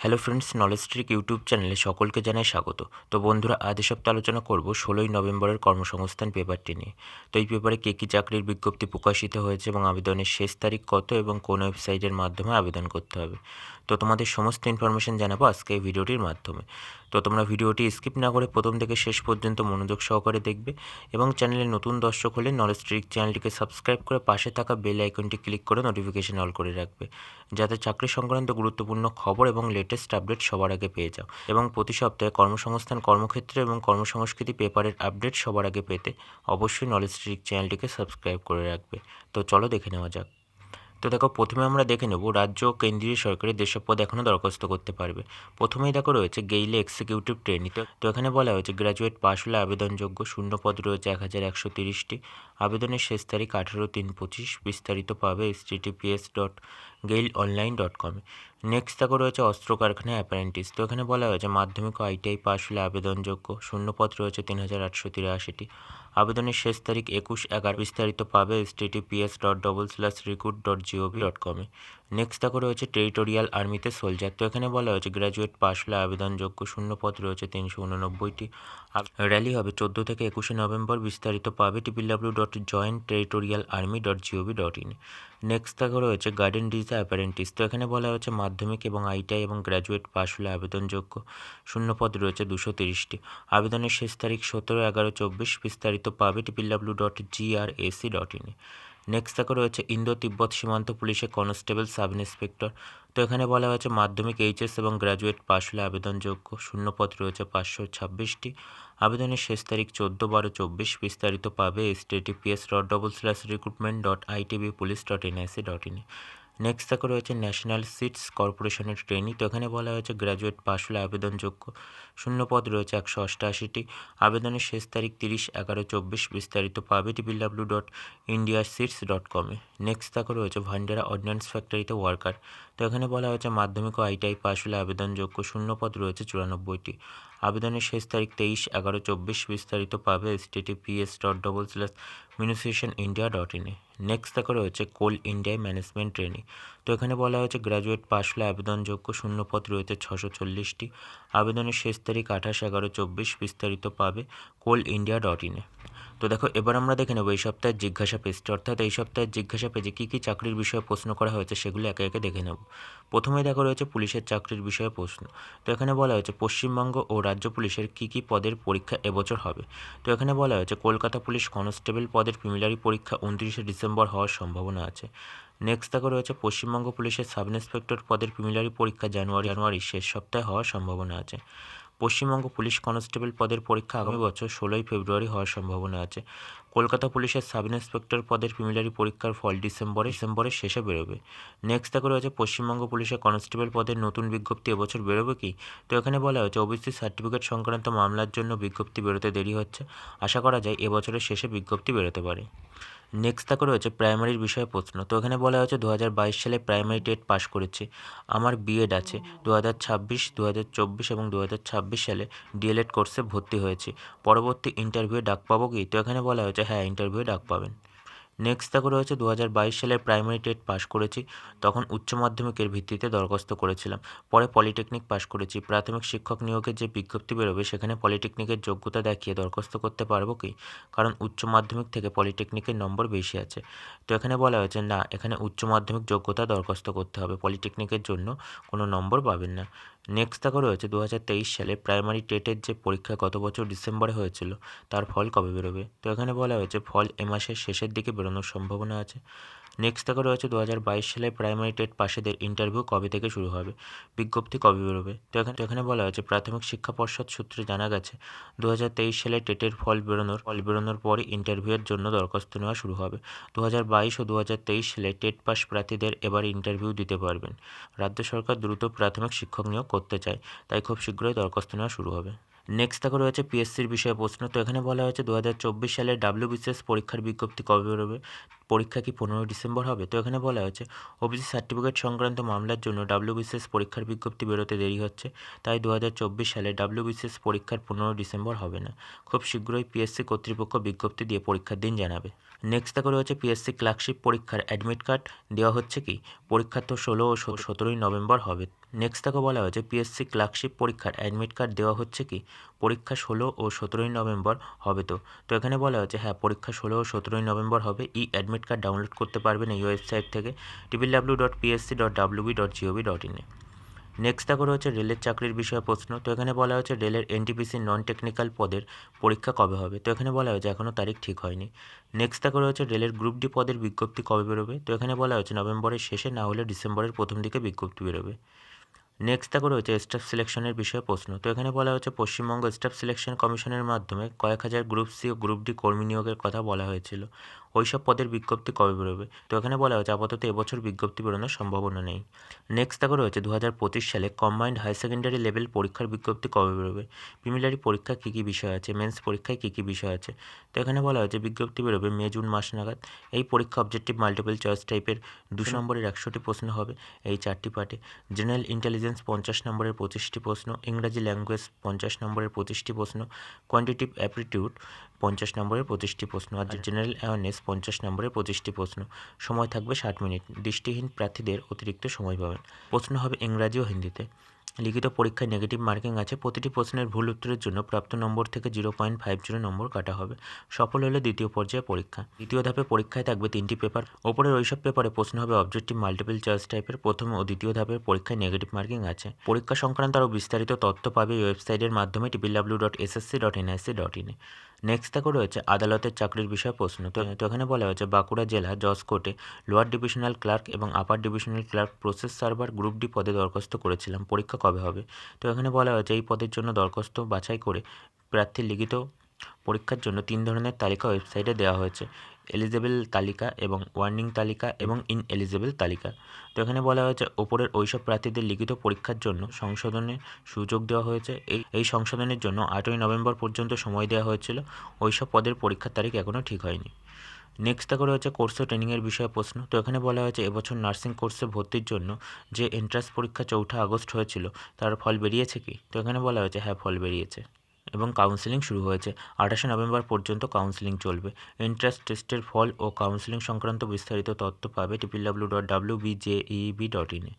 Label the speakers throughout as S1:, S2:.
S1: Hello friends knowledge trick YouTube চ্যানেলে সকলকে জানাই স্বাগত। তো বন্ধুরা, আজ সপ্তাহে আলোচনা করব ষোলোই নভেম্বরের কর্মসংস্থান পেপারটি নিয়ে। তো এই পেপারে কী কী চাকরির বিজ্ঞপ্তি প্রকাশিত হয়েছে এবং আবেদনের শেষ তারিখ কত এবং কোন ওয়েবসাইটের মাধ্যমে আবেদন করতে হবে? তো তোমাদের সমস্ত ইনফরমেশন জানাব আজকে এই ভিডিওটির মাধ্যমে। তো তোমরা ভিডিওটি স্কিপ না করে প্রথম থেকে শেষ পর্যন্ত মনোযোগ সহকারে দেখবে এবং চ্যানেলে নতুন দর্শক হলে নলেজ ট্রিক চ্যানেলটিকে সাবস্ক্রাইব করে পাশে থাকা বেল আইকনটি ক্লিক করে নোটিফিকেশন অল করে রাখবে। যাতে চাকরি সংক্রান্ত গুরুত্বপূর্ণ খবর এবং লেটেস্ট আপডেট সবার আগে পেয়ে যাও। এবং প্রতি সপ্তাহে কর্মসংস্থান, কর্মক্ষেত্র এবং কর্মসংস্কৃতি পেপারের আপডেট সবার আগে পেতে অবশ্যই নলেজ ট্রিক চ্যানেলটিকে সাবস্ক্রাইব করে রাখবে। তো চলো দেখে নেওয়া যাক। তো দেখো, প্রথমে আমরা দেখে নেব রাজ্য ও কেন্দ্রীয় সরকারের যেসব পদ এখনও দরখাস্ত করতে পারবে। প্রথমেই দেখো রয়েছে গেইলে এক্সিকিউটিভ ট্রেনিতে তো এখানে বলা হয়েছে গ্র্যাজুয়েট পাস হলে আবেদনযোগ্য শূন্য পদ রয়েছে এক হাজার একশো তিরিশটি। আবেদনের শেষ তারিখ আঠেরো তিন পঁচিশ। বিস্তারিত পাবে S dot GAIL online dot কমে। নেক্সট দেখো রয়েছে অস্ত্র কারখানায় অ্যাপারেন্টিস। তো এখানে বলা হয়েছে, মাধ্যমিক আইটিআই পাস হলে আবেদনযোগ্য শূন্য পদ রয়েছে তিন হাজার আটশো তিরাশিটি। আবেদনের শেষ তারিখ একুশ এগারো, বিস্তারিত পাবে S TTPS dot double slash recruit dot GOV dot কমে নেক্সট দেখো রয়েছে, টেরিটোরিয়াল আর্মিতে সোলজার। তো এখানে বলা হয়েছে গ্র্যাজুয়েট পাস হলে আবেদনযোগ্য শূন্য পদ রয়েছে তিনশো উননব্বইটি। র্যালি হবে চোদ্দ থেকে একুশে নভেম্বর, বিস্তারিত পাবে triple W dot joint territorial army dot GOV dot in next দেখো রয়েছে, গার্ডেন ডিজা অ্যাপারেন্টিস তো এখানে বলা হয়েছে মাধ্যমিক এবং আইটিআই এবং গ্র্যাজুয়েট পাস হলে আবেদনযোগ্য শূন্য পদ রয়েছে দুশো তিরিশটি। আবেদনের শেষ তারিখ সতেরো এগারো চব্বিশ, বিস্তারিত পাবে triple W dot GRAC dot ইনে নেক্সট দেখো রয়েছে ইন্দো তিব্বত সীমান্ত পুলিশের কনস্টেবল সাব ইন্সপেক্টর তো এখানে বলা হয়েছে মাধ্যমিক এইচএস এবং গ্র্যাজুয়েট পাস হলে আবেদনযোগ্য শূন্য পদ রয়েছে পাঁচশো ছাব্বিশটি। আবেদনের শেষ তারিখ চোদ্দ বারো চব্বিশ, বিস্তারিত পাবে S TTPS dot double slash recruitment dot ITB police dot NIC dot ইনে নেক্সট তাকে রয়েছে ন্যাশনাল সিটস কর্পোরেশনের ট্রেনিং তো এখানে বলা হয়েছে গ্র্যাজুয়েট পাস হলে আবেদনযোগ্য শূন্য পদ রয়েছে একশো অষ্টআশিটি। আবেদনের শেষ তারিখ তিরিশ এগারো চব্বিশ, বিস্তারিত পাবে triple W dot India seats dot কমে নেক্সট তাকে রয়েছে ভান্ডারা অর্ডিন্যান্স ফ্যাক্টরিতে ওয়ার্কার তো এখানে বলা হয়েছে মাধ্যমিক ও আইটিআই পাস হলে আবেদনযোগ্য শূন্য পদ রয়েছে চুরানব্বইটি। আবেদনের শেষ তারিখ তেইশ এগারো চব্বিশ বিস্তারিত পাবে S TTPS dot double slash munitions India dot ইনে নেক্সট দেখো রয়েছে কোল ইন্ডিয়ায় ম্যানেজমেন্ট ট্রেনিং। তো এখানে বলা হয়েছে গ্র্যাজুয়েট পাস হলে আবেদনযোগ্য শূন্য পদ রয়েছে ছশো চল্লিশটি। আবেদনের শেষ তারিখ আঠাশ এগারো চব্বিশ বিস্তারিত পাবে কোল ইন্ডিয়া ডট ইনে তো দেখো, এবার আমরা দেখে নেব এই সপ্তাহের জিজ্ঞাসা পেজটি অর্থাৎ এই সপ্তাহের জিজ্ঞাসা পেজে কী কী চাকরির বিষয়ে প্রশ্ন করা হয়েছে সেগুলো একে একে দেখে নেব। প্রথমে দেখো রয়েছে পুলিশের চাকরির বিষয়ে প্রশ্ন। তো এখানে বলা হয়েছে, পশ্চিমবঙ্গ ও রাজ্য পুলিশের কী কী পদের পরীক্ষা এবছর হবে? তো এখানে বলা হয়েছে, কলকাতা পুলিশ কনস্টেবল পদের প্রিমিলারি পরীক্ষা উনত্রিশে ডিসেম্বর হওয়ার সম্ভাবনা আছে। নেক্সট দেখো রয়েছে, পশ্চিমবঙ্গ পুলিশের সাব ইন্সপেক্টর পদের প্রিমিলারি পরীক্ষা জানুয়ারি জানুয়ারি শেষ সপ্তাহে হওয়ার সম্ভাবনা আছে। পশ্চিমবঙ্গ পুলিশ কনস্টেবল পদের পরীক্ষা আগামী বছর ষোলোই ফেব্রুয়ারি হওয়ার সম্ভাবনা আছে। কলকাতা পুলিশের সাব ইন্সপেক্টর পদের প্রিমিলারি পরীক্ষার ফল ডিসেম্বরে, ডিসেম্বরের শেষে বেরোবে। নেক্সট দেখো রয়েছে পশ্চিমবঙ্গ পুলিশের কনস্টেবল পদের নতুন বিজ্ঞপ্তি, এবছর বেরোবে কি? তো এখানে বলা হয়েছে, ওবিসি সার্টিফিকেট সংক্রান্ত মামলার জন্য বিজ্ঞপ্তি বেরোতে দেরি হচ্ছে। আশা করা যায় এবছরের শেষে বিজ্ঞপ্তি বেরোতে পারে। নেক্সট তাকে রয়েছে প্রাইমারির বিষয়ে প্রশ্ন। তো এখানে বলা হয়েছে দু হাজার বাইশ সালে প্রাইমারি টেট পাস করেছি। আমার বিএড আছে। দু হাজার ছাব্বিশ দু হাজার চব্বিশ এবং দু হাজার ছাব্বিশ সালে ডিএলএড কোর্সে ভর্তি হয়েছি। পরবর্তী ইন্টারভিউয়ে ডাক পাবো কি? তো এখানে বলা হয়েছে হ্যাঁ ইন্টারভিউয়ে ডাক পাবেন। নেক্সট দেখো রয়েছে দু হাজার বাইশ সালে প্রাইমারি টেট পাস করেছি, তখন উচ্চ মাধ্যমিকের ভিত্তিতে দরখাস্ত করেছিলাম। পরে পলিটেকনিক পাস করেছি। প্রাথমিক শিক্ষক নিয়োগের যে বিজ্ঞপ্তি বেরোবে, সেখানে পলিটেকনিকের যোগ্যতা দেখিয়ে দরখাস্ত করতে পারব কি? কারণ উচ্চ মাধ্যমিক থেকে পলিটেকনিকের নম্বর বেশি আছে। তো এখানে বলা হয়েছে, না, এখানে উচ্চ মাধ্যমিক যোগ্যতা দরখাস্ত করতে হবে। পলিটেকনিকের জন্য কোনো নম্বর পাবেন না। নেক্সট দেখো রয়েছে দু হাজার তেইশ সালে প্রাইমারি টেটের যে পরীক্ষা গত বছর ডিসেম্বরে হয়েছিল, তার ফল কবে বেরোবে? তো এখানে বলা হয়েছে, ফল এ মাসের শেষের দিকে বেরোনোর সম্ভাবনা আছে। নেক্সট দেখো রয়েছে দু হাজার বাইশ সালে প্রাইমারি টেট পাশেদের ইন্টারভিউ কবে থেকে শুরু হবে? বিজ্ঞপ্তি কবে বেরোবে? তো এখানে এখানে বলা হয়েছে প্রাথমিক শিক্ষা পর্ষদ সূত্রে জানা গেছে দু হাজার তেইশ সালে টেটের ফল বেরোনোর ফল বেরোনোর পরই ইন্টারভিউয়ের জন্য দরখাস্ত নেওয়া শুরু হবে। দু হাজার বাইশ ও দু হাজার তেইশ সালে টেট পাস প্রার্থীদের এবার ইন্টারভিউ দিতে পারবেন। রাজ্য সরকার দ্রুত প্রাথমিক শিক্ষক নিয়োগ করতে চায়, তাই খুব শীঘ্রই দরখাস্ত নেওয়া শুরু হবে। নেক্সট দেখো রয়েছে পিএসসির বিষয়ে প্রশ্ন, তো এখানে বলা হয়েছে দু হাজার চব্বিশ সালে ডাব্লিউবিসিএস পরীক্ষার বিজ্ঞপ্তি কবে বেরোবে? পরীক্ষা কি পনেরোই ডিসেম্বর হবে? তো এখানে বলা হয়েছে, ওবিসি সার্টিফিকেট সংক্রান্ত মামলার জন্য ডাব্লিউবিসিএস পরীক্ষার বিজ্ঞপ্তি বেরোতে দেরি হচ্ছে, তাই দু হাজার চব্বিশ সালে ডাব্লিউবিসিএস পরীক্ষার পনেরো ডিসেম্বর হবে না। খুব শীঘ্রই পিএসসি কর্তৃপক্ষ বিজ্ঞপ্তি দিয়ে পরীক্ষার দিন জানাবে। নেক্সট দেখো রয়েছে পিএসসি ক্লার্কশিপ পরীক্ষার অ্যাডমিট কার্ড দেওয়া হচ্ছে কি? পরীক্ষা তো ষোলো ও সতেরোই নভেম্বর হবে। নেক্সট দেখো বলা হয়েছে, পিএসসি ক্লার্কশিপ পরীক্ষার অ্যাডমিট কার্ড দেওয়া হচ্ছে কি? পরীক্ষা ষোলো ও সতেরোই নভেম্বর হবে তো। তো এখানে বলা হয়েছে হ্যাঁ পরীক্ষা ষোলো ও সতেরোই নভেম্বর হবে। ই অ্যাডমিট কার্ড ডাউনলোড করতে পারবেন এই ওয়েবসাইট থেকে triple W dot PSC dot WB dot GOV dot ইনে নেক্সট দেখো রয়েছে রেলের চাকরির বিষয়ে প্রশ্ন। তো এখানে বলা হয়েছে, রেলের এনটিপিসি নন টেকনিক্যাল পদের পরীক্ষা কবে হবে? তো এখানে বলা হয়েছে এখনও তারিখ ঠিক হয়নি। নেক্সট দেখো হচ্ছে, রেলের গ্রুপ ডি পদের বিজ্ঞপ্তি কবে বেরোবে? তো এখানে বলা হয়েছে, নভেম্বরের শেষে না হলে ডিসেম্বরের প্রথম দিকে বিজ্ঞপ্তি বেরোবে। নেক্সট দেখো রয়েছে স্টাফ সিলেকশনের বিষয়ে প্রশ্ন। তো এখানে বলা হচ্ছে পশ্চিমবঙ্গ স্টাফ সিলেকশন কমিশনের মাধ্যমে কয়েক হাজার গ্রুপ সি ও গ্রুপ ডি কর্মী নিয়োগের কথা বলা হয়েছিল। ওইসব পদের বিজ্ঞপ্তি কবে বেরোবে? তো এখানে বলা হয়েছে আপাতত এবছর বিজ্ঞপ্তি বেরোনোর সম্ভাবনা নেই। নেক্সট দেখো রয়েছে দু হাজার পঁচিশ সালে কম্বাইন্ড হাই সেকেন্ডারি লেভেল পরীক্ষার বিজ্ঞপ্তি কবে বেরোবে? প্রিমিলারি পরীক্ষা কী কী বিষয় আছে? মেন্স পরীক্ষায় কী কী বিষয় আছে? তো এখানে বলা হয়েছে বিজ্ঞপ্তি বেরোবে মে জুন মাস নাগাদ। এই পরীক্ষা অবজেক্টিভ মাল্টিপল চয়েস টাইপের দুশো নম্বরের একশোটি প্রশ্ন হবে এই চারটি পার্টে জেনারেল ইন্টেলিজেন্স পঞ্চাশ নম্বরের পঁচিশটি প্রশ্ন ইংরাজি ল্যাঙ্গুয়েজ পঞ্চাশ নম্বরের পঁচিশটি প্রশ্ন কোয়ান্টিটিভ অ্যাপটিটিউড পঞ্চাশ নম্বরের পঁচিশটি প্রশ্ন। আর জেনারেল অ্যাওয়ারনেস পঞ্চাশ নম্বরের পঁচিশটি প্রশ্ন। সময় থাকবে ষাট মিনিট। দৃষ্টিহীন প্রার্থীদের অতিরিক্ত সময় পাবেন। প্রশ্ন হবে ইংরাজি ও হিন্দিতে। লিখিত পরীক্ষায় নেগেটিভ মার্কিং আছে। প্রতিটি প্রশ্নের ভুল উত্তরের জন্য প্রাপ্ত নম্বর থেকে জিরো পয়েন্ট ফাইভ জিরো নম্বর কাটা হবে। সফল হলে দ্বিতীয় পর্যায়ে পরীক্ষা। দ্বিতীয় ধাপে পরীক্ষায় থাকবে তিনটি পেপার। ওপরের ওইসব পেপারে প্রশ্ন হবে অবজেক্টিভ মাল্টিপল চয়েস টাইপের। প্রথম ও দ্বিতীয় ধাপের পরীক্ষায় নেগেটিভ মার্কিং আছে। পরীক্ষা সংক্রান্ত আরও বিস্তারিত তথ্য পাবে ওয়েবসাইটের মাধ্যমে triple W dot SSC dot NIC dot ইনে নেক্সট থেকে রয়েছে আদালতের চাকরির বিষয়ে প্রশ্ন। তো এখানে বলা হয়েছে, বাঁকুড়া জেলা জজ কোর্টে লোয়ার ডিভিশনাল ক্লার্ক এবং upper divisional clerk process server group D পদে দরখাস্ত করেছিলাম, পরীক্ষা কবে হবে? তো এখানে বলা হয়েছে, এই পদের জন্য দরখাস্ত বাছাই করে প্রার্থীর লিখিত পরীক্ষার জন্য তিন ধরনের তালিকা ওয়েবসাইটে দেওয়া হয়েছে। এলিজেবল তালিকা এবং ওয়ার্নিং তালিকা এবং ইন এলিজেবল তালিকা। তো এখানে বলা হয়েছে, ওপরের ওইসব প্রার্থীদের লিখিত পরীক্ষার জন্য সংশোধনের সুযোগ দেওয়া হয়েছে। এই এই সংশোধনের জন্য আটই নভেম্বর পর্যন্ত সময় দেওয়া হয়েছিল। ওইসব পদের পরীক্ষার তারিখ এখনও ঠিক হয়নি। নেক্সট দেখো রয়েছে কোর্স ও ট্রেনিংয়ের বিষয়ে প্রশ্ন। তো এখানে বলা হয়েছে, এবছর নার্সিং কোর্সে ভর্তির জন্য যে এন্ট্রান্স পরীক্ষা চৌঠা আগস্ট হয়েছিল, তার ফল বেরিয়েছে কি? তো এখানে বলা হয়েছে হ্যাঁ ফল বেরিয়েছে। এবং কাউন্সেলিং শুরু হয়েছে। আঠাশে নভেম্বর পর্যন্ত কাউন্সেলিং চলবে। এন্ট্রান্স টেস্টের ফল ও কাউন্সেলিং সংক্রান্ত বিস্তারিত তথ্য পাবে triple W dot W BJEB dot ইনে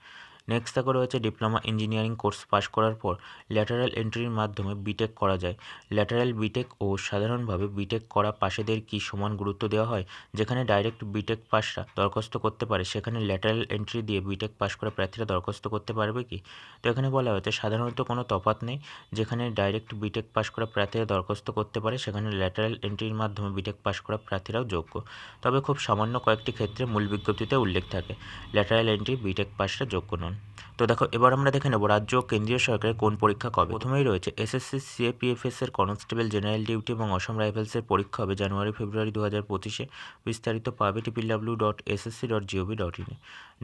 S1: নেক্সট থাকে রয়েছে ডিপ্লোমা ইঞ্জিনিয়ারিং কোর্স পাশ করার পর ল্যাটারাল এন্ট্রির মাধ্যমে বিটেক করা যায়। ল্যাটারাল বিটেক ও সাধারণভাবে বিটেক করা পাশেদের কি সমান গুরুত্ব দেওয়া হয়? যেখানে ডাইরেক্ট বিটেক পাশরা দরখাস্ত করতে পারে, সেখানে ল্যাটারাল এন্ট্রি দিয়ে বিটেক পাশ করা প্রার্থীরা দরখাস্ত করতে পারবে কি? তো এখানে বলা হয়েছে, সাধারণত কোনো তফাৎ নেই। যেখানে ডাইরেক্ট বিটেক পাশ করা প্রার্থীরা দরখাস্ত করতে পারে, সেখানে ল্যাটারাল এন্ট্রির মাধ্যমে বিটেক পাশ করা প্রার্থীরাও যোগ্য। তবে খুব সামান্য কয়েকটি ক্ষেত্রে মূল বিজ্ঞপ্তিতে উল্লেখ থাকে ল্যাটারাল এন্ট্রি বিটেক পাশরা যোগ্য নন। তো দেখো, এবার আমরা দেখে নেব রাজ্য ও কেন্দ্রীয় সরকারের কোন পরীক্ষা কবে। প্রথমেই রয়েছে এসএসসি সিএপিএফএস এর কনস্টেবল জেনারেল ডিউটি এবং অসম রাইফেলসের পরীক্ষা হবে জানুয়ারি, ফেব্রুয়ারি দু হাজার পঁচিশে। বিস্তারিত পাবে triple W dot SSC dot GOV dot ইনে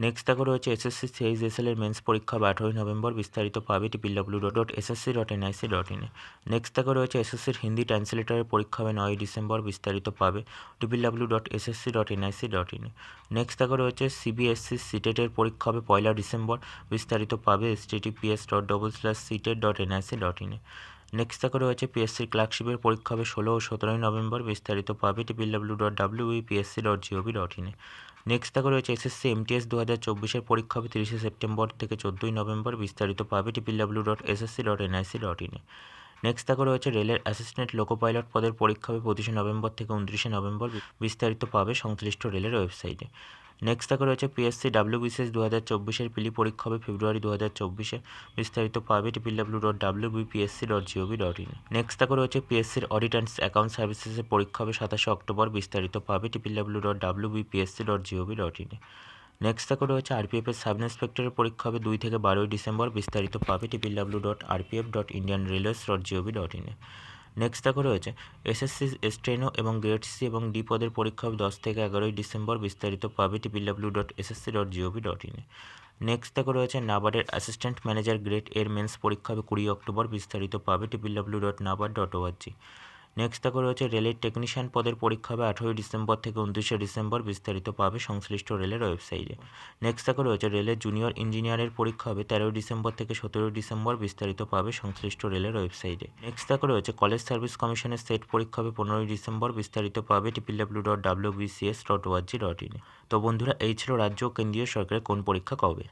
S1: নেক্সট দেখো রয়েছে এসএসসি সিএইচ এসএল এর মেন্স পরীক্ষা হবে আঠেরোই নভেম্বর। বিস্তারিত পাবে triple W dot SSC dot NIC dot ইনে নেক্সট দেখো রয়েছে এসএসসির হিন্দি ট্রান্সলেটারের পরীক্ষা হবে নয় ডিসেম্বর। বিস্তারিত পাবে triple W dot SSC dot NIC dot ইনে নেক্সট দেখো রয়েছে সিবিএসসি সিটেটের পরীক্ষা হবে পয়লা ডিসেম্বর। বিস্তারিত পাবে S TTPS dot double slash CTET dot NIC dot next দেখো রয়েছে পিএসসি ক্লার্কশিপের পরীক্ষা হবে ষোলো ও সতেরোই নভেম্বর। বিস্তারিত পাবে triple W dot W PSC dot GOV dot ইনে নেক্সট দেখো রয়েছে এসএসসি এমটিএস দু হাজার চব্বিশের পরীক্ষা হবে তিরিশে সেপ্টেম্বর থেকে চোদ্দোই নভেম্বর। বিস্তারিত পাবে triple W dot SSC dot NIC dot ইনে নেক্সট দেখো রয়েছে রেলের অ্যাসিস্ট্যান্ট লোকো পাইলট পদের পরীক্ষা হবে পঁচিশে নভেম্বর থেকে উনত্রিশে নভেম্বর। বিস্তারিত পাবে সংশ্লিষ্ট রেলের ওয়েবসাইটে নেক্সট দেখো রয়েছে পিএসসি ডাব্লিউবিসিএস দু হাজার চব্বিশের পিলি পরীক্ষা হবে ফেব্রুয়ারি দু হাজার চব্বিশে। বিস্তারিত পাবে triple W dot W BPSC dot GOV dot in next দেখো রয়েছে পিএসসির অডিট অ্যান্ড অ্যাকাউন্ট সার্ভিসেসের পরীক্ষা হবে সাতাশে অক্টোবর। বিস্তারিত পাবে triple W dot W BPSC dot GOV dot ইনে নেক্সট দেখো রয়েছে আরপিএফ এর সাব ইন্সপেক্টরের পরীক্ষা হবে দুই থেকে বারোই ডিসেম্বর। বিস্তারিত পাবে triple W dot RPF dot Indian railways dot GOV dot ইনে নেক্সট দেখো রয়েছে এসএসসি স্টেনো এবং গ্রেড সি এবং ডি পদের পরীক্ষা হবে দশ থেকে এগারোই ডিসেম্বর, বিস্তারিত পাবে triple W dot SSC dot GOV dot ইনে নেক্সট দেখো রয়েছে নাবার্ডের অ্যাসিস্ট্যান্ট ম্যানেজার গ্রেড এর মেন্স পরীক্ষা হবে কুড়ি অক্টোবর, বিস্তারিত পাবে triple W dot NABARD dot ORG next দেখো রয়েছে রেলের টেকনিশিয়ান পদের পরীক্ষা হবে আঠেরোই ডিসেম্বর থেকে উনত্রিশে ডিসেম্বর বিস্তারিত পাবে সংশ্লিষ্ট রেলের ওয়েবসাইটে নেক্সট দেখো রয়েছে রেলের জুনিয়র ইঞ্জিনিয়ারের পরীক্ষা হবে তেরোই ডিসেম্বর থেকে সতেরোই ডিসেম্বর বিস্তারিত পাবে সংশ্লিষ্ট রেলের ওয়েবসাইটে নেক্সট দেখো রয়েছে কলেজ সার্ভিস কমিশনের সেট পরীক্ষা হবে পনেরোই ডিসেম্বর বিস্তারিত পাবে triple W dot W BCS dot ORG dot ইনে তো বন্ধুরা, এই ছিল রাজ্য ও কেন্দ্রীয় সরকারের কোন পরীক্ষা কবে?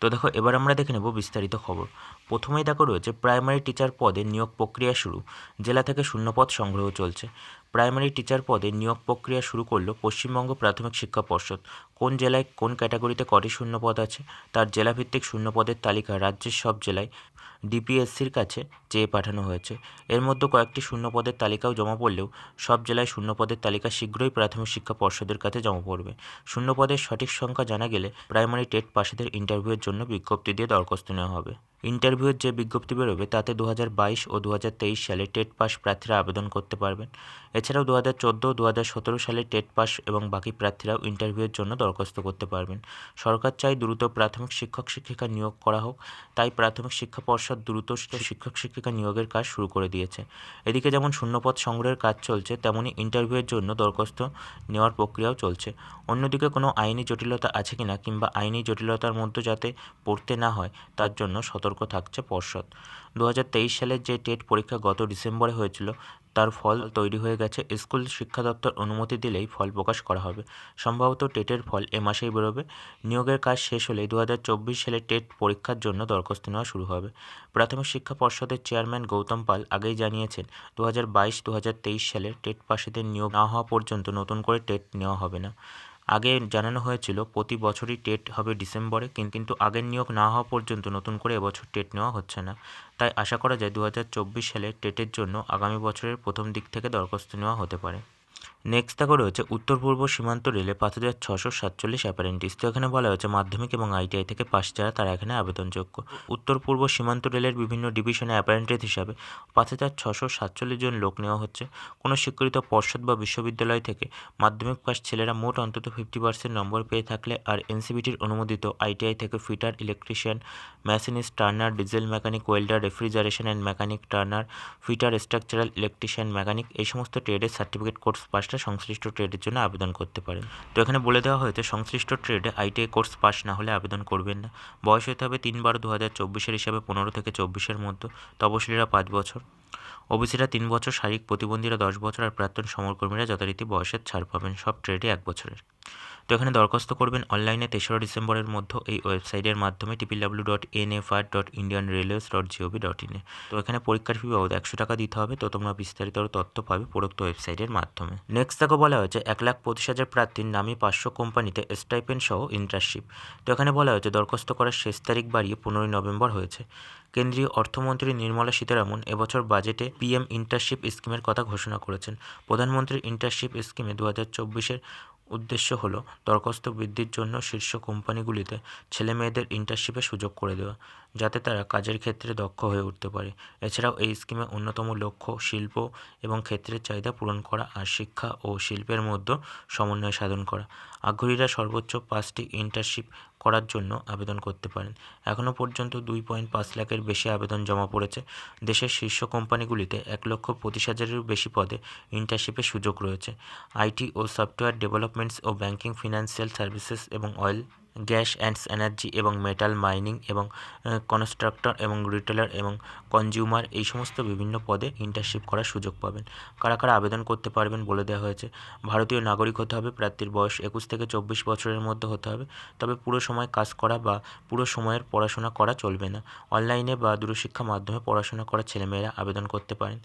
S1: তো দেখো, এবার আমরা দেখে নেব বিস্তারিত খবর। প্রথমেই দেখো রয়েছে প্রাইমারি টিচার পদে নিয়োগ প্রক্রিয়া শুরু। জেলা থেকে শূন্যপদ সংগ্রহ চলছে। প্রাইমারি টিচার পদে নিয়োগ প্রক্রিয়া শুরু করল পশ্চিমবঙ্গ প্রাথমিক শিক্ষা পর্ষদ। কোন জেলায় কোন ক্যাটাগরিতে কটি শূন্যপদ আছে? তার জেলাভিত্তিক শূন্যপদের তালিকা রাজ্যের সব জেলায় ডিপিএসসির কাছে চেয়ে পাঠানো হয়েছে। এর মধ্যে কয়েকটি শূন্যপদের তালিকাও জমা পড়লেও সব জেলায় শূন্যপদের তালিকা শীঘ্রই প্রাথমিক শিক্ষা পর্ষদের কাছে জমা পড়বে। শূন্যপদের সঠিক সংখ্যা জানা গেলে প্রাইমারি টেট পাশেদের ইন্টারভিউয়ের জন্য বিজ্ঞপ্তি দিয়ে দরখাস্ত নেওয়া হবে। ইন্টারভিউয়ের যে বিজ্ঞপ্তি বেরোবে, তাতে দু হাজার বাইশ ও দু হাজার তেইশ সালে টেট পাস প্রার্থীরা আবেদন করতে পারবেন। এছাড়াও দু হাজার চোদ্দ দু হাজার সতেরো সালে টেট পাস এবং বাকি প্রার্থীরাও ইন্টারভিউয়ের জন্য দরখাস্ত করতে পারবেন। সরকার চাই দ্রুত প্রাথমিক শিক্ষক শিক্ষিকা নিয়োগ করা হোক, তাই প্রাথমিক শিক্ষা পর্ষদ দ্রুত শিক্ষক শিক্ষিকা নিয়োগের কাজ শুরু করে দিয়েছে। এদিকে যেমন শূন্যপদ সংগ্রহের কাজ চলছে তেমনই ইন্টারভিউয়ের জন্য দরখাস্ত নেওয়ার প্রক্রিয়াও চলছে। অন্যদিকে কোনো আইনি জটিলতা আছে কিনা কিংবা আইনি জটিলতার মধ্যে যাতে পড়তে না হয়, তার জন্য সতর্ক থাকছে পর্ষদ। দু হাজার তেইশ সালের যে টেট পরীক্ষা গত ডিসেম্বরে হয়েছিল তার ফল তৈরি হয়ে গেছে। স্কুল শিক্ষা দপ্তর অনুমতি দিলেই ফল প্রকাশ করা হবে। সম্ভবত টেটের ফল এ মাসেই বেরোবে। নিয়োগের কাজ শেষ হলেই দু সালে টেট পরীক্ষার জন্য দরখাস্ত নেওয়া শুরু হবে। প্রাথমিক শিক্ষা পর্ষদের চেয়ারম্যান গৌতম পাল আগেই জানিয়েছেন দু হাজার বাইশ সালের টেট পাশেদের নিয়োগ না হওয়া পর্যন্ত নতুন করে টেট নেওয়া হবে না। আগে জানানো হয়েছিল প্রতি বছরই টেট হবে ডিসেম্বরে কিন্তু আগের নিয়োগ না হওয়া পর্যন্ত নতুন করে এবছর টেট নেওয়া হচ্ছে না। তাই আশা করা যায় দু হাজার চব্বিশ সালে টেটের জন্য আগামী বছরের প্রথম দিক থেকে দরখাস্ত নেওয়া হতে পারে। নেক্সট দেখো রয়েছে উত্তর পূর্ব সীমান্ত রেলে পাঁচ হাজার ছশো সাতচল্লিশ অ্যাপারেন্টিস। তো এখানে বলা হয়েছে মাধ্যমিক এবং আইটিআই থেকে পাশ যারা, তারা এখানে আবেদনযোগ্য। উত্তর পূর্ব সীমান্ত রেলের বিভিন্ন ডিভিশনে অ্যাপারেন্টিস হিসাবে পাঁচ হাজার ছশো সাতচল্লিশ জন লোক নেওয়া হচ্ছে। কোনো স্বীকৃত পর্ষদ বা বিশ্ববিদ্যালয় থেকে মাধ্যমিক পাস ছেলেরা মোট অন্তত ফিফটি পার্সেন্ট নম্বর পেয়ে থাকলে আর এনসিবিটির অনুমোদিত আইটিআই থেকে fitter, electrician, machinist, turner, diesel mechanic, welder, refrigeration and mechanic, turner, fitter, structural electrician, mechanic এই সমস্ত ট্রেডের সার্টিফিকেট কোর্স পাসটা সংশ্লিষ্ট ট্রেডের জন্য আবেদন করতে পারেন। তো এখানে বলে দেওয়া হয়েছে, সংশ্লিষ্ট ট্রেডে আইটিআই কোর্স পাস না হলে আবেদন করবেন না। বয়স হতে হবে তিন বারো দু হাজার চব্বিশের হিসাবে পনেরো থেকে চব্বিশের মধ্যে। তপশিলীরা পাঁচ বছর। ওবিসিরা তিন বছর, শারীরিক প্রতিবন্ধীরা দশ বছর আর প্রাক্তন সমরকর্মীরা যথারীতি বয়সের ছাড় পাবেন। সব ট্রেডে এক বছরের। তো এখানে দরখাস্ত করবেন অনলাইনে তেসরা ডিসেম্বরের মধ্যে এই ওয়েবসাইটের মাধ্যমে triple W dot N F R dot Indian railways dot GOV dot ইনে তো এখানে পরীক্ষার ফি বাবদ একশো টাকা দিতে হবে, তো তোমরা বিস্তারিত তথ্য পাবে প্রোক্ত ওয়েবসাইটের মাধ্যমে। নেক্সট দেখো বলা হয়েছে, এক লাখ পঁচিশ হাজার প্রার্থীর নামে পাঁচশো কোম্পানিতে স্টাইপেন্ড সহ ইন্টার্নশিপ তো এখানে বলা হয়েছে, দরখাস্ত করার শেষ তারিখ বাড়িয়ে পনেরোই নভেম্বর হয়েছে। কেন্দ্রীয় অর্থমন্ত্রী নির্মলা সীতারামন এবছর বাজেটে পিএম ইন্টার্নশিপ স্কিমের কথা ঘোষণা করেছেন। প্রধানমন্ত্রীর ইন্টার্নশিপ স্কিমে দু হাজার চব্বিশের উদ্দেশ্য হলো দরখাস্ত বৃদ্ধির জন্য শীর্ষ কোম্পানিগুলিতে ছেলেমেয়েদের ইন্টার্নশিপের সুযোগ করে দেওয়া, যাতে তারা কাজের ক্ষেত্রে দক্ষ হয়ে উঠতে পারে। এছাড়াও এই স্কিমে অন্যতম লক্ষ্য শিল্প এবং ক্ষেত্রের চাহিদা পূরণ করা আর শিক্ষা ও শিল্পের মধ্যে সমন্বয় সাধন করা। আগ্রহীরা সর্বোচ্চ পাঁচটি ইন্টার্নশিপ করার জন্য আবেদন করতে পারেন। এখনও পর্যন্ত দুই পয়েন্ট পাঁচ লাখের বেশি আবেদন জমা পড়েছে। দেশের শীর্ষ কোম্পানিগুলিতে এক লক্ষ পঁচিশ হাজারেরও বেশি পদে ইন্টার্নশিপের সুযোগ রয়েছে। আইটি ও সফটওয়্যার ডেভেলপমেন্টস ও ব্যাংকিং ফিনান্সিয়াল সার্ভিসেস এবং অয়েল গ্যাস অ্যান্ডস এনার্জি এবং মেটাল মাইনিং এবং কনস্ট্রাক্টর এবং রিটেলার এবং কনজিউমার এই সমস্ত বিভিন্ন পদে ইন্টার্নশিপ করার সুযোগ পাবেন। কারা কারা আবেদন করতে পারবেন বলে দেওয়া হয়েছে। ভারতীয় নাগরিক হতে হবে, প্রার্থীর বয়স একুশ থেকে চব্বিশ বছরের মধ্যে হতে হবে। তবে পুরো সময় কাজ করা বা পুরো সময়ের পড়াশোনা করা চলবে না। অনলাইনে বা দূরশিক্ষা মাধ্যমে পড়াশোনা করা ছেলেমেয়েরা আবেদন করতে পারেন।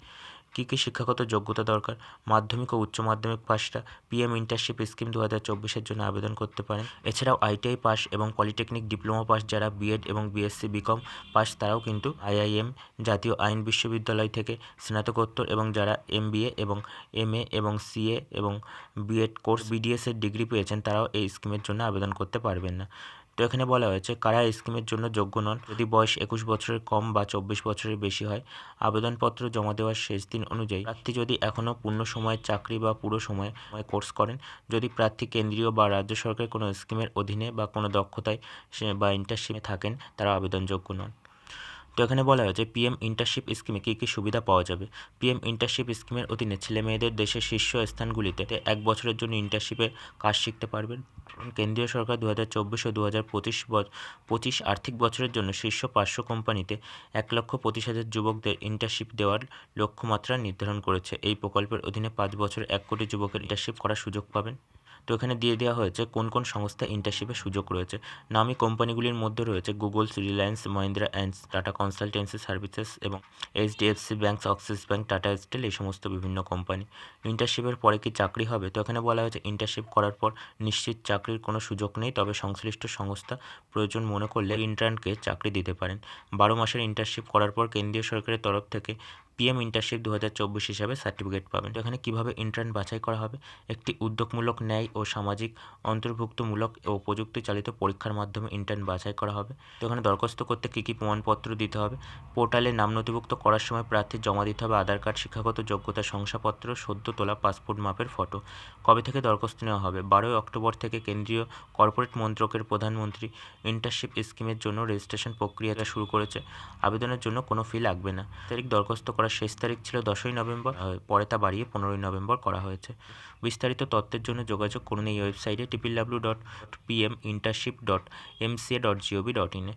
S1: কী কী শিক্ষাগত যোগ্যতা দরকার? মাধ্যমিক ও উচ্চ মাধ্যমিক পাশটা পিএম ইন্টার্নশিপ স্কিম দু হাজার চব্বিশের জন্য আবেদন করতে পারেন। এছাড়াও আইটিআই পাস এবং পলিটেকনিক ডিপ্লোমা পাস যারা বিএড এবং বিএসসি বিকম পাস তারাও কিন্তু আইআইএম জাতীয় আইন বিশ্ববিদ্যালয় থেকে স্নাতকোত্তর এবং যারা এমবিএ এবং এমএ এবং সিএ এবং বিএড কোর্স বিডিএসের ডিগ্রি পেয়েছেন, তারাও এই স্কিমের জন্য আবেদন করতে পারবেন না। তো এখানে বলা হয়েছে, কারা স্কিমের জন্য যোগ্য নন? যদি বয়স একুশ বছরের কম বা চব্বিশ বছরের বেশি হয়, আবেদনপত্র জমা দেওয়ার শেষ দিন অনুযায়ী প্রার্থী যদি এখনও পূর্ণ সময়ে চাকরি বা পুরো সময়ে কোর্স করেন, যদি প্রার্থী কেন্দ্রীয় বা রাজ্য সরকারের কোনো স্কিমের অধীনে বা কোনো দক্ষতায় বা ইন্টার্নশিপে থাকেন, তারা আবেদনযোগ্য নন। তো এখানে বলা হয়েছে পিএম ইন্টার্নশিপ স্কিমে কী কী সুবিধা পাওয়া যাবে? পিএম ইন্টার্নশিপ স্কিমের অধীনে ছেলে মেয়েদের দেশের শীর্ষ স্থানগুলিতে এক বছরের জন্য ইন্টার্নশিপে কাজ শিখতে পারবেন। কেন্দ্রীয় সরকার দু হাজার চব্বিশ ও দু হাজার পঁচিশ পঁচিশ আর্থিক বছরের জন্য শীর্ষ পাঁচশো কোম্পানিতে এক লক্ষ পঁচিশ হাজার যুবকদের ইন্টার্নশিপ দেওয়ার লক্ষ্যমাত্রা নির্ধারণ করেছে। এই প্রকল্পের অধীনে পাঁচ বছর এক কোটি যুবকের ইন্টার্নশিপ করার সুযোগ পাবেন। তো এখানে দিয়ে দেওয়া হয়েছে কোন কোন সংস্থা ইন্টার্নশিপের সুযোগ রয়েছে। নামি কোম্পানিগুলির মধ্যে রয়েছে Google Reliance Mahindra and Tata consultancy services এবং HDFC bank Axis bank Tata steel এই সমস্ত বিভিন্ন কোম্পানি। ইন্টার্নশিপের পরে কি চাকরি হবে? তো এখানে বলা হয়েছে ইন্টার্নশিপ করার পর নিশ্চিত চাকরির কোনো সুযোগ নেই, তবে সংশ্লিষ্ট সংস্থা প্রয়োজন মনে করলে ইন্টার্নকে চাকরি দিতে পারেন। বারো মাসের ইন্টার্নশিপ করার পর কেন্দ্রীয় সরকারের তরফ থেকে পিএম ইন্টার্নশিপ দু হাজার চব্বিশ হিসাবে সার্টিফিকেট পাবেন। তো এখানে কীভাবে ইন্টার্ন বাছাই করা হবে? একটি উদ্যোগমূলক ন্যায় ও সামাজিক অন্তর্ভুক্তমূলক ও প্রযুক্তি চালিত পরীক্ষার মাধ্যমে ইন্টার্ন বাছাই করা হবে। তো এখানে দরখাস্ত করতে কী কী প্রমাণপত্র দিতে হবে? পোর্টালে নাম নথিভুক্ত করার সময় প্রার্থীর জমা দিতে হবে আধার কার্ড, শিক্ষাগত যোগ্যতা, শংসাপত্র, সদ্য তোলা পাসপোর্ট মাপের ফটো। কবে থেকে দরখাস্ত নেওয়া হবে? বারোই অক্টোবর থেকে কেন্দ্রীয় কর্পোরেট মন্ত্রকের প্রধানমন্ত্রী ইন্টার্নশিপ স্কিমের জন্য রেজিস্ট্রেশন প্রক্রিয়াটা শুরু করেছে। আবেদনের জন্য কোনো ফি লাগবে না। তারিখ দরখাস্ত করার শেষ তারিখ ছিল দশই নভেম্বর পরে তা বাড়িয়ে পনেরোই নভেম্বর করা হয়েছে। বিস্তারিত তথ্যের জন্য যোগাযোগ করুন এই ওয়েবসাইটে triple W dot PM internship dot MCA dot GOV dot ইনে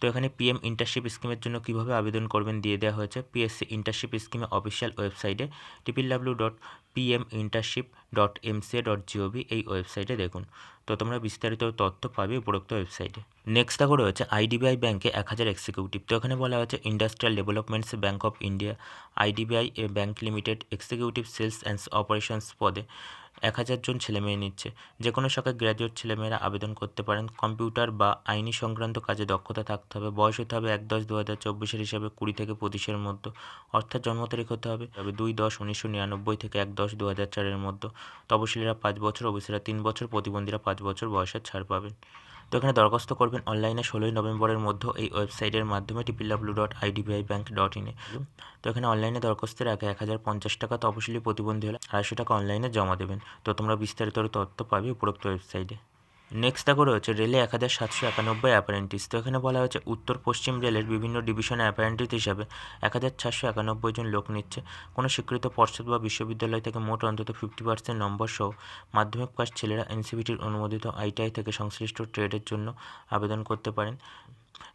S1: তো এখানে পিএম ইন্টার্নশিপ স্কিমের জন্য কীভাবে আবেদন করবেন দিয়ে দেওয়া হয়েছে। পিএসসি ইন্টার্নশিপ স্কিমে অফিসিয়াল ওয়েবসাইটে triple W dot PM internship dot MCA dot GOV এই ওয়েবসাইটে দেখুন। তো তোমরা বিস্তারিত তথ্য পাবে উপরোক্ত ওয়েবসাইটে নেক্সট দেখো রয়েছে আইডিবিআই ব্যাঙ্কে এক হাজার এক্সিকিউটিভ তো এখানে বলা হয়েছে industrial developments bank of India IDBI bank limited executive sales and operations পদে। এক হাজার জন ছেলেমেয়ে নিচ্ছে। যে কোনো শাখায় গ্র্যাজুয়েট ছেলেমেয়েরা আবেদন করতে পারেন। কম্পিউটার বা আইনি সংক্রান্ত কাজে দক্ষতা থাকতে হবে। বয়স হতে হবে এক দশ দু হাজার চব্বিশের হিসাবে কুড়ি থেকে পঁচিশের মধ্যে। অর্থাৎ জন্ম তারিখ হতে হবে তবে দুই দশ উনিশশো নিরানব্বই থেকে এক দশ দু হাজার চারের মধ্যে। তপশিলীরা পাঁচ বছর, ওবিসিরা তিন বছর, প্রতিবন্ধীরা পাঁচ বছর বয়সের ছাড় পাবেন। তো এখানে দরখাস্ত করবেন অনলাইনে ষোলোই নভেম্বরের মধ্যে এই ওয়েবসাইটের মাধ্যমে triple W dot IDBI bank dot ইনে তো এখানে অনলাইনে দরখাস্তের আগে এক হাজার পঞ্চাশ টাকা তপশিলি প্রতিবন্ধী হলে আড়াইশো টাকা অনলাইনে জমা দেবেন। তো তোমরা বিস্তারিত তথ্য পাবে উপরোক্ত ওয়েবসাইটে নেক্সট দেখো রয়েছে রেলে এক হাজার সাতশো একানব্বই অ্যাপারেন্টিস তো এখানে বলা হয়েছে, উত্তর পশ্চিম রেলের বিভিন্ন ডিভিশনে অ্যাপারেন্টিস হিসাবে এক হাজার চারশো একানব্বই জন লোক নিচ্ছে। কোনো স্বীকৃত পর্ষদ বা বিশ্ববিদ্যালয় থেকে মোট অন্তত ফিফটি পার্সেন্ট নম্বর সহ মাধ্যমিক পাস ছেলেরা এনসিবিটির অনুমোদিত আইটিআই থেকে সংশ্লিষ্ট ট্রেডের জন্য আবেদন করতে পারেন।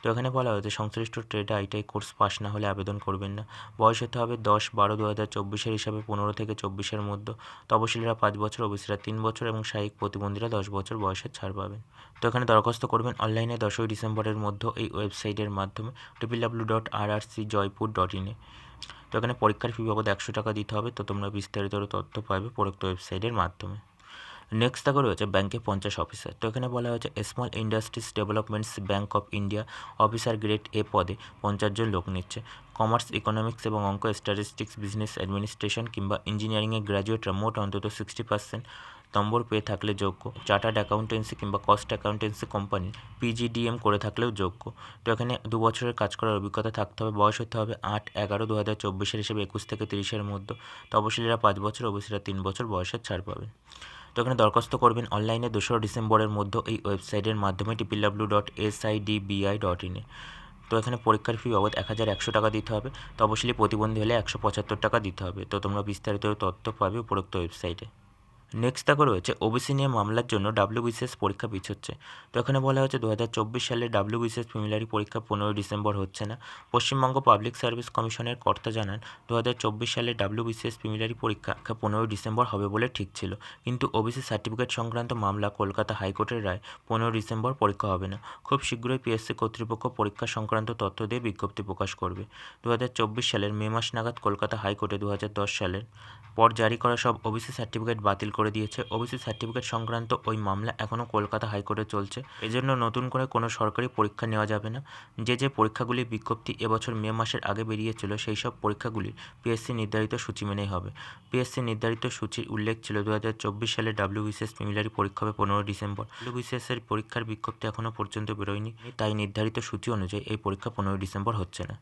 S1: তো এখানে বলা হয়েছে, সংশ্লিষ্ট ট্রেডে আইটিআই কোর্স পাস না হলে আবেদন করবেন না। বয়স হতে হবে দশ বারো দু হাজার চব্বিশের হিসাবে পনেরো থেকে চব্বিশের মধ্যে। তপশিলীরা পাঁচ বছর, ওবিসিরা তিন বছর এবং শারীরিক প্রতিবন্ধীরা দশ বছর বয়সের ছাড় পাবেন। তো এখানে দরখাস্ত করবেন অনলাইনে দশই ডিসেম্বরের মধ্যে এই ওয়েবসাইটের মাধ্যমে triple dot R R C Jaipur dot ইনে তো এখানে পরীক্ষার ফি বাবদ একশো টাকা দিতে হবে, তো তোমরা বিস্তারিত তথ্য পাবে পরোক্ত ওয়েবসাইটের মাধ্যমে। নেক্সট দেখো রয়েছে ব্যাংকে পঞ্চাশ অফিসার তো এখানে বলা হয়েছে small industries developments bank of India officer grade A পদে পঞ্চাশ জন লোক নিচ্ছে। কমার্স ইকোনমিক্স এবং অঙ্ক স্ট্যাটিস্টিক্স বিজনেস অ্যাডমিনিস্ট্রেশন কিংবা ইঞ্জিনিয়ারিংয়ে গ্র্যাজুয়েটরা মোট অন্তত সিক্সটি পার্সেন্ট নম্বর পেয়ে থাকলে যোগ্য। চার্টার্ড অ্যাকাউন্টেন্সি কিংবা কস্ট অ্যাকাউন্টেন্সি কোম্পানি পিজিডিএম করে থাকলেও যোগ্য। তো এখানে দু বছরের কাজ করার অভিজ্ঞতা থাকতে হবে। বয়স হতে হবে আট, এগারো দু হাজার চব্বিশের হিসেবে একুশ থেকে তিরিশের মধ্যে। তপশিলীরা পাঁচ বছর ওবিসিরা তিন বছর বয়সের ছাড় পাবে তো এখানে দরখাস্ত করবেন অনলাইনে দোসরা ডিসেম্বরের মধ্যে এই ওয়েবসাইটের মাধ্যমে triple W dot S I dot ইনে তো এখানে পরীক্ষার ফি বাবদ এক হাজার একশো টাকা দিতে হবে। তো অবশ্যই প্রতিবন্ধী হলে একশো পঁচাত্তর টাকা দিতে হবে। তো তোমরা বিস্তারিত তথ্য পাবে উপরোক্ত ওয়েবসাইটে নেক্সট দেখো রয়েছে ওবিসি নিয়ে মামলার জন্য ডাব্লিউবিসিএস পরীক্ষা পিছোচ্ছে তো এখানে বলা হয়েছে দু হাজার চব্বিশ সালে ডাব্লিউবিসিএস প্রিমিলারি পরীক্ষা পনেরোই ডিসেম্বর হচ্ছে না। পশ্চিমবঙ্গ পাবলিক সার্ভিস কমিশনের কর্তা জানান দু হাজার চব্বিশ সালে ডাব্লিউবিসিএস প্রিমিলারি পরীক্ষা পনেরোই ডিসেম্বর হবে বলে ঠিক ছিল। কিন্তু ওবিসি সার্টিফিকেট সংক্রান্ত মামলা কলকাতা হাইকোর্টের রায় পনেরোই ডিসেম্বর পরীক্ষা হবে না। খুব শীঘ্রই পিএসসি কর্তৃপক্ষ পরীক্ষা সংক্রান্ত তথ্য দিয়ে বিজ্ঞপ্তি প্রকাশ করবে। দু হাজার চব্বিশ সালের মে মাস নাগাদ কলকাতা হাইকোর্টে দু হাজার দশ সালের পর জারি করা সব ওবিসি সার্টিফিকেট বাতিল করে দিয়েছে। ওবিসি সার্টিফিকেট সংক্রান্ত ওই মামলা এখনও কলকাতা হাইকোর্টে চলছে। এজন্য নতুন করে কোনো সরকারি পরীক্ষা নেওয়া যাবে না। যে যে পরীক্ষাগুলির বিজ্ঞপ্তি এবছর মে মাসের আগে বেরিয়েছিল, সেই সব পরীক্ষাগুলির পিএসসি নির্ধারিত সূচি মেনেই হবে। পিএসসি নির্ধারিত সূচির উল্লেখ ছিল দু হাজার চব্বিশ সালে ডাব্লিউবিসিএস প্রিমিলারি পরীক্ষা হবে পনেরো ডিসেম্বর। ডাব্লিউবিসিএস এর পরীক্ষার বিজ্ঞপ্তি এখনও পর্যন্ত বেরোয়নি। তাই নির্ধারিত সূচি অনুযায়ী এই পরীক্ষা পনেরোই ডিসেম্বর হচ্ছে না।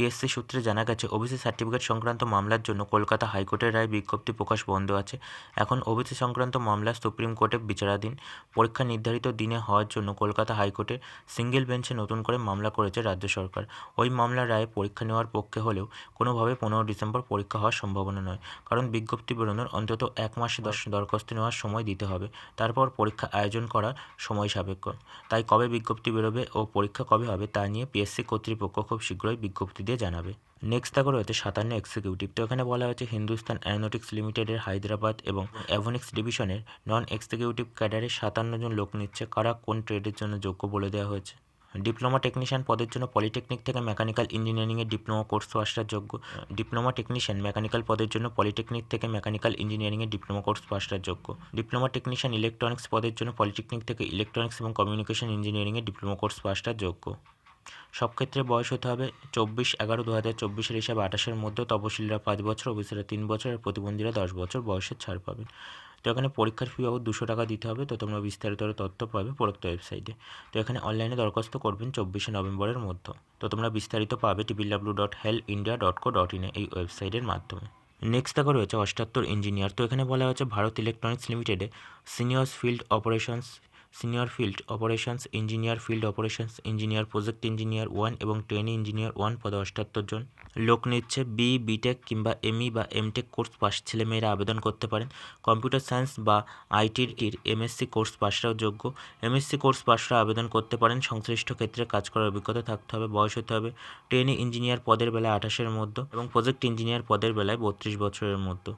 S1: পিএসসি সূত্রে জানা গেছে, ওবিসি সার্টিফিকেট সংক্রান্ত মামলার জন্য কলকাতা হাইকোর্টের রায় বিজ্ঞপ্তি প্রকাশ বন্ধ আছে। এখন ওবিসি সংক্রান্ত মামলা সুপ্রিম কোর্টে বিচারাধীন। পরীক্ষা নির্ধারিত দিনে হওয়ার জন্য কলকাতা হাইকোর্টে সিঙ্গেল বেঞ্চে নতুন করে মামলা করেছে রাজ্য সরকার। ওই মামলার রায়ে পরীক্ষা নেওয়ার পক্ষে হলেও কোনোভাবে পনেরো ডিসেম্বর পরীক্ষা হওয়ার সম্ভাবনা নয়। কারণ বিজ্ঞপ্তি বেরোনোর অন্তত এক মাসে দশ দরখাস্ত নেওয়ার সময় দিতে হবে। তারপর পরীক্ষা আয়োজন করা সময় সাপেক্ষ। তাই কবে বিজ্ঞপ্তি বেরোবে ও পরীক্ষা কবে হবে তা নিয়ে পিএসসি কর্তৃপক্ষ খুব শীঘ্রই বিজ্ঞপ্তি দিয়ে জানাবে। নেক্সট থাকা রয়েছে সাতান্ন এক্সিকিউটিভ তো এখানে বলা হয়েছে হিন্দুস্তান অ্যারোনটিক্স লিমিটেডের হায়দ্রাবাদ এবং অ্যাভোনিক্স ডিভিশনের নন এক্সিকিউটিভ ক্যাডারে সাতান্ন জন লোক নিচ্ছে। কারা কোন ট্রেডের জন্য যোগ্য বলে দেওয়া হয়েছে? ডিপ্লোমা টেকনিশিয়ান পদের জন্য পলিটেকনিক থেকে মেকানিক্যাল ইঞ্জিনিয়ারিংয়ের ডিপ্লোমা কোর্স পাসটার যোগ্য। ডিপ্লোমা টেকনিশিয়ান মেকানিক্যাল পদের জন্য পলিটেকনিক থেকে মেকানিক্যাল ইঞ্জিনিয়ারিংয়ের ডিপ্লোমা কোর্স পাসটার যোগ্য। ডিপ্লোমা টেকনিশিয়ান ইলেকট্রনিক্স পদের জন্য পলিটেকনিক থেকে ইলেকট্রনিক্স এবং কমিউনিকেশন ইঞ্জিনিয়ারিংয়ের ডিপ্লোমা কোর্স পাসটার যোগ্য। সব ক্ষেত্রে বয়স হতে হবে চব্বিশ এগারো দু হাজার চব্বিশের হিসাবে আঠাশের মধ্যে তপশিলরা পাঁচ বছর ওবিসিরা তিন বছর, আর প্রতিবন্ধীরা দশ বছর বয়সের ছাড় পাবেন। তো এখানে পরীক্ষার ফি বাবদ দুশো টাকা দিতে হবে, তো তোমরা বিস্তারিত তথ্য পাবে প্রোক্ত ওয়েবসাইটে। তো এখানে অনলাইনে দরখাস্ত করবেন চব্বিশে নভেম্বরের মধ্যে। তো তোমরা বিস্তারিত পাবে triple W dot help India dot co dot ইনে এই ওয়েবসাইটের মাধ্যমে। নেক্সট দেখা রয়েছে অষ্টাত্তর ইঞ্জিনিয়ার তো এখানে বলা হয়েছে ভারত ইলেকট্রনিক্স লিমিটেডে seniors field operations senior field operations engineer, field operations engineer, project engineer one এবং ট্রেনি ইঞ্জিনিয়ার ওয়ান পদে অষ্টাত্তর জন। লোক নিচ্ছে বি, বিটেক কিংবা এমই বা এমটেক কোর্স পাস ছেলেমেয়েরা আবেদন করতে পারেন। কম্পিউটার সায়েন্স বা আইটির এমএসসি কোর্স পাসরাও যোগ্য। এমএসসি কোর্স পাসরা আবেদন করতে পারেন। সংশ্লিষ্ট ক্ষেত্রে কাজ করার অভিজ্ঞতা থাকতে হবে, বয়স হতে হবে। ট্রেনি ইঞ্জিনিয়ার পদের বেলায় আঠাশের মধ্যে এবং প্রজেক্ট ইঞ্জিনিয়ার পদের বেলায় বত্রিশ বছরের মধ্যে।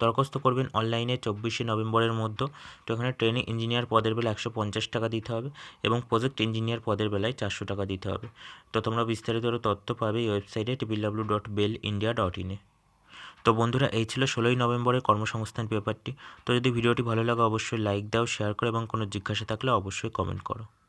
S1: দরখাস্ত করবেন অনলাইনে চব্বিশে নভেম্বরের মধ্যে। তো এখানে ট্রেনিং ইঞ্জিনিয়ার পদের বেলা একশো পঞ্চাশ টাকা দিতে হবে এবং প্রজেক্ট ইঞ্জিনিয়ার পদের বেলায় চারশো টাকা দিতে হবে। তো তোমরা বিস্তারিত তথ্য পাবে এই ওয়েবসাইটে TPW dot bell India dot ইনে তো বন্ধুরা, এই ছিল ষোলোই নভেম্বরের কর্মসংস্থান পেপারটি। তো যদি ভিডিওটি ভালো লাগে, অবশ্যই লাইক দাও, শেয়ার করো এবং কোনো জিজ্ঞাসা থাকলে অবশ্যই কমেন্ট করো।